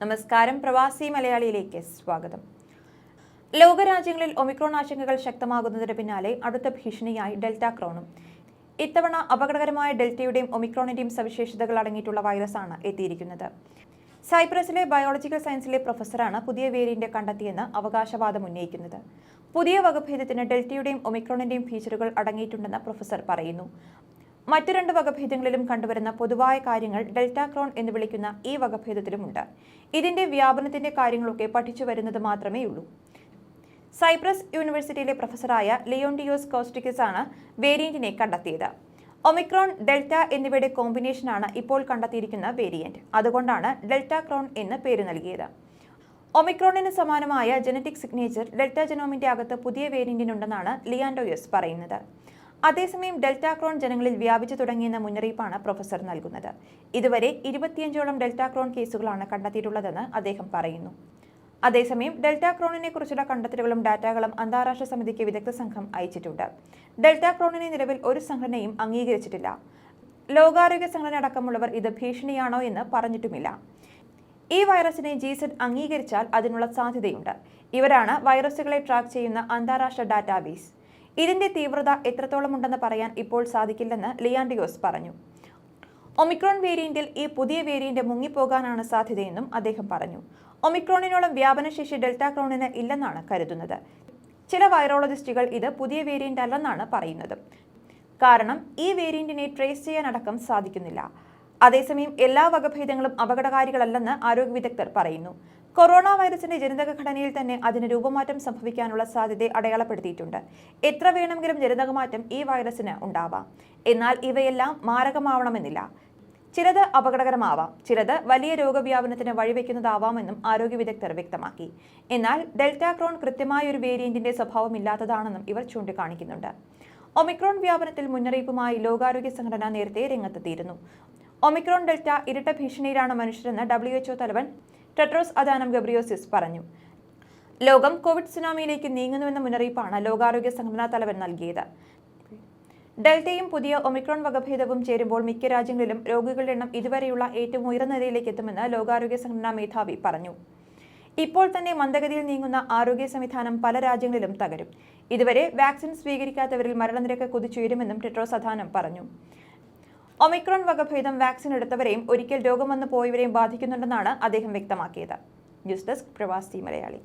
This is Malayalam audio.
നമസ്കാരം. പ്രവാസി മലയാളിയിലേക്ക് സ്വാഗതം. ലോകരാജ്യങ്ങളിൽ ഒമിക്രോൺ ആശങ്കകൾ ശക്തമാകുന്നതിന് പിന്നാലെ അടുത്ത ഭീഷണിയായി ഡെൽറ്റ ക്രോണും. ഇത്തവണ അപകടകരമായ ഡെൽറ്റയുടെയും ഒമിക്രോണിന്റെയും സവിശേഷതകൾ അടങ്ങിയിട്ടുള്ള വൈറസാണ് എത്തിയിരിക്കുന്നത്. സൈപ്രസിലെ ബയോളജിക്കൽ സയൻസിലെ പ്രൊഫസറാണ് പുതിയ വേരിയന്റ് കണ്ടെത്തിയെന്ന് അവകാശവാദം ഉന്നയിക്കുന്നത്. പുതിയ വകഭേദത്തിന് ഡെൽറ്റയുടെയും ഒമിക്രോണിന്റെയും ഫീച്ചറുകൾ അടങ്ങിയിട്ടുണ്ടെന്ന് പ്രൊഫസർ പറയുന്നു. മറ്റു രണ്ട് വകഭേദങ്ങളിലും കണ്ടുവരുന്ന പൊതുവായ കാര്യങ്ങൾ ഡെൽറ്റ ക്രോൺ എന്ന് വിളിക്കുന്ന ഈ വകഭേദത്തിലുമുണ്ട്. ഇതിന്റെ വ്യാപനത്തിന്റെ കാര്യങ്ങളൊക്കെ പഠിച്ചു വരുന്നത് മാത്രമേയുള്ളൂ സൈപ്രസ് യൂണിവേഴ്സിറ്റിയിലെ പ്രൊഫസറായ ലിയോണ്ടിയോസ് കോസ്റ്റിക്കസ് ആണ് വേരിയന്റിനെ കണ്ടെത്തിയത്. ഒമിക്രോൺ ഡെൽറ്റ എന്നിവയുടെ കോമ്പിനേഷനാണ് ഇപ്പോൾ കണ്ടെത്തിയിരിക്കുന്ന വേരിയന്റ്. അതുകൊണ്ടാണ് ഡെൽറ്റ ക്രോൺ എന്ന് പേര് നൽകിയത്. ഒമിക്രോണിന് സമാനമായ ജനറ്റിക് സിഗ്നേച്ചർ ഡെൽറ്റ ജനോമിന്റെ അകത്ത് പുതിയ വേരിയന്റിനുണ്ടെന്നാണ് ലിയാൻഡോയസ് പറയുന്നത്. അതേസമയം ഡെൽറ്റാക്രോൺ ജനങ്ങളിൽ വ്യാപിച്ചു തുടങ്ങിയെന്ന മുന്നറിയിപ്പാണ് പ്രൊഫസർ നൽകുന്നത്. ഇതുവരെ ഇരുപത്തിയഞ്ചോളം ഡെൽറ്റാക്രോൺ കേസുകളാണ് കണ്ടെത്തിയിട്ടുള്ളതെന്ന് അദ്ദേഹം പറയുന്നു. അതേസമയം ഡെൽറ്റാക്രോണിനെ കുറിച്ചുള്ള കണ്ടെത്തലുകളും ഡാറ്റകളും അന്താരാഷ്ട്ര സമിതിക്ക് വിദഗ്ധ സംഘം അയച്ചിട്ടുണ്ട്. ഡെൽറ്റാക്രോണിനെ നിലവിൽ ഒരു സംഘടനയും അംഗീകരിച്ചിട്ടില്ല. ലോകാരോഗ്യ സംഘടന അടക്കമുള്ളവർ ഇത് ഭീഷണിയാണോ എന്ന് പറഞ്ഞിട്ടുമില്ല. ഈ വൈറസിനെ ജിസെഡ് അംഗീകരിച്ചാൽ അതിനുള്ള സാധ്യതയുണ്ട്. ഇവരാണ് വൈറസുകളെ ട്രാക്ക് ചെയ്യുന്ന അന്താരാഷ്ട്ര ഡാറ്റാബേസ്. ഇതിന്റെ തീവ്രത എത്രത്തോളം ഉണ്ടെന്ന് പറയാൻ ഇപ്പോൾ സാധിക്കില്ലെന്ന് ലിയാൻഡിയോസ് പറഞ്ഞു. ഒമിക്രോൺ വേരിയന്റിൽ ഈ പുതിയ വേരിയന്റ് മുങ്ങിപ്പോകാനാണ് സാധ്യതയെന്നും അദ്ദേഹം പറഞ്ഞു. ഒമിക്രോണിനോളം വ്യാപനശേഷി ഡെൽറ്റ ക്രോണിന് ഇല്ലെന്നാണ് കരുതുന്നത്. ചില വൈറോളജിസ്റ്റുകൾ ഇത് പുതിയ വേരിയന്റ് അല്ലെന്നാണ് പറയുന്നത്. കാരണം ഈ വേരിയന്റിനെ ട്രേസ് ചെയ്യാനടക്കം സാധിക്കുന്നില്ല. അതേസമയം എല്ലാ വകഭേദങ്ങളും അപകടകാരികളല്ലെന്ന് ആരോഗ്യ വിദഗ്ധർ പറയുന്നു. കൊറോണ വൈറസിന്റെ ജനിതക ഘടനയിൽ തന്നെ അതിന് രൂപമാറ്റം സംഭവിക്കാനുള്ള സാധ്യത അടയാളപ്പെടുത്തിയിട്ടുണ്ട്. എത്ര വേണമെങ്കിലും ജനിതകമാറ്റം ഈ വൈറസിന് ഉണ്ടാവാം. എന്നാൽ ഇവയെല്ലാം മാരകമാവണമെന്നില്ല. ചിലത് അപകടകരമാവാം ചിലത് വലിയ രോഗവ്യാപനത്തിന് വഴിവെക്കുന്നതാവാമെന്നും ആരോഗ്യ വിദഗ്ധർ വ്യക്തമാക്കി. എന്നാൽ ഡെൽറ്റ ക്രോൺ കൃത്യമായ ഒരു വേരിയന്റിന്റെ സ്വഭാവമില്ലാത്തതാണെന്നും ഇവർ ചൂണ്ടിക്കാണിക്കുന്നുണ്ട്. ഒമിക്രോൺ വ്യാപനത്തിൽ മുന്നറിയിപ്പുമായി ലോകാരോഗ്യ സംഘടന നേരത്തെ രംഗത്തെത്തിയിരുന്നു. ഒമിക്രോൺ ഡെൽറ്റ ഇരട്ട ഭീഷണിയിലാണ് മനുഷ്യരെന്ന് ഡബ്ല്യു എച്ച്ഒ തലവൻ ടെട്രോസ് അദാനം ഗബ്രിയോസിസ് പറഞ്ഞു. ലോകം കോവിഡ് സുനാമിയിലേക്ക് നീങ്ങുന്നുവെന്ന മുന്നറിയിപ്പാണ് ലോകാരോഗ്യ സംഘടനാ തലവൻ നൽകിയത്. ഡെൽറ്റയും പുതിയ ഒമിക്രോൺ വകഭേദവും ചേരുമ്പോൾ മിക്ക രാജ്യങ്ങളിലും രോഗികളുടെ എണ്ണം ഇതുവരെയുള്ള ഏറ്റവും ഉയർന്ന നിലയിലേക്ക് എത്തുമെന്ന് ലോകാരോഗ്യ സംഘടനാ മേധാവി പറഞ്ഞു. ഇപ്പോൾ തന്നെ മന്ദഗതിയിൽ നീങ്ങുന്ന ആരോഗ്യ സംവിധാനം പല രാജ്യങ്ങളിലും തകരും. ഇതുവരെ വാക്സിൻ സ്വീകരിക്കാത്തവരിൽ മരണനിരക്ക് കുതിച്ചുയരുമെന്നും ടെട്രോസ് അധാനം പറഞ്ഞു. ഒമിക്രോൺ വകഭേദം വാക്സിൻ എടുത്തവരെയും ഒരിക്കൽ രോഗം വന്നു പോയവരെയും ബാധിക്കുന്നുണ്ടെന്നാണ് അദ്ദേഹം വ്യക്തമാക്കിയത്. ന്യൂസ് ഡെസ്ക് പ്രവാസി മലയാളി.